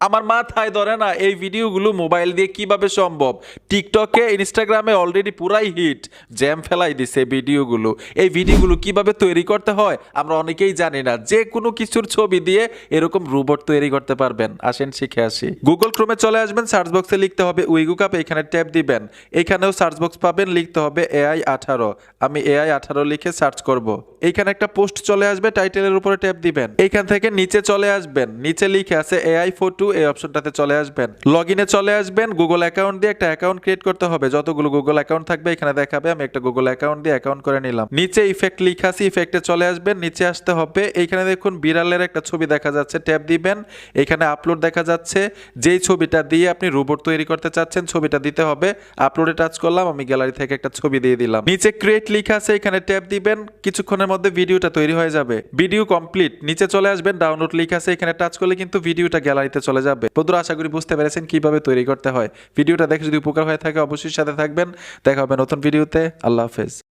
আমার মাথায় ধরে না এই ভিডিওগুলো মোবাইল দিয়ে কীভাবে সম্ভব? টিকটকে, ইনস্টাগ্রামে অলরেডি পুরাই হিট জ্যাম ফেলাই দিছে ভিডিওগুলো। এই ভিডিওগুলো কীভাবে তৈরি করতে হয়, আমরা অনেকেই জানি না। যে কোনো কিছুর ছবি দিয়ে এরকম রোবট তৈরি করতে পারবেন। আসেন শিখে আসি। গুগল ক্রোমে চলে আসবেন সার্চ বক্সে লিখতে হবে উইগু কাপ এখানে ট্যাপ দিবেন। এখানেও সার্চ বক্স পাবেন, লিখতে হবে এআই আঠারো। আমি এআই আঠারো লিখে সার্চ করব। এইখানে একটা পোস্ট চলে আসবে টাইটেলের উপরে ট্যাপ দিবেন। এইখান থেকে নিচে চলে আসবেন। নিচে লিখে আছে এআই ফটো এই অপশনটাতে চলে আসবেন। লগ ইনে চলে আসবেন গুগল অ্যাকাউন্ট দিয়ে একটা অ্যাকাউন্ট ক্রিয়েট করতে হবে। যতগুলো গুগল অ্যাকাউন্ট থাকবে, এখানে দেখাবে, আমি একটা গুগল অ্যাকাউন্ট দিয়ে অ্যাকাউন্ট করে নিলাম। নিচে ইফেক্ট লিখা আছে ইফেক্টে চলে আসবেন, নিচে আসতে হবে। এইখানে দেখুন, বিড়ালের একটা ছবি দেখা যাচ্ছে ট্যাপ দিবেন। এখানে আপলোড দেখা যাচ্ছে, যেই ছবিটা দিয়ে আপনি রোবট তৈরি করতে চাচ্ছেন, ছবিটা দিতে হবে। আপলোডে টাচ করলাম, আমি গ্যালারি থেকে একটা ছবি দিয়ে দিলাম। নিচে ক্রিয়েট লিখা আছে, এখানে ট্যাপ দিবেন। কিছুক্ষণের মধ্যে ভিডিওটা তৈরি হয়ে যাবে। ভিডিও কমপ্লিট নিচে চলে আসবেন ডাউনলোড লিখা আছে, এখানে টাচ করলে কিন্তু ভিডিওটা গ্যালারিতে চলে যাবে। বন্ধুরা, আশা করি বুঝতে পেরেছেন কীভাবে তৈরি করতে হয়। ভিডিওটা দেখে যদি উপকার হয়ে থাকে, অবশ্যই সাথে থাকবেন। দেখা হবে নতুন ভিডিওতে। আল্লাহ হাফেজ।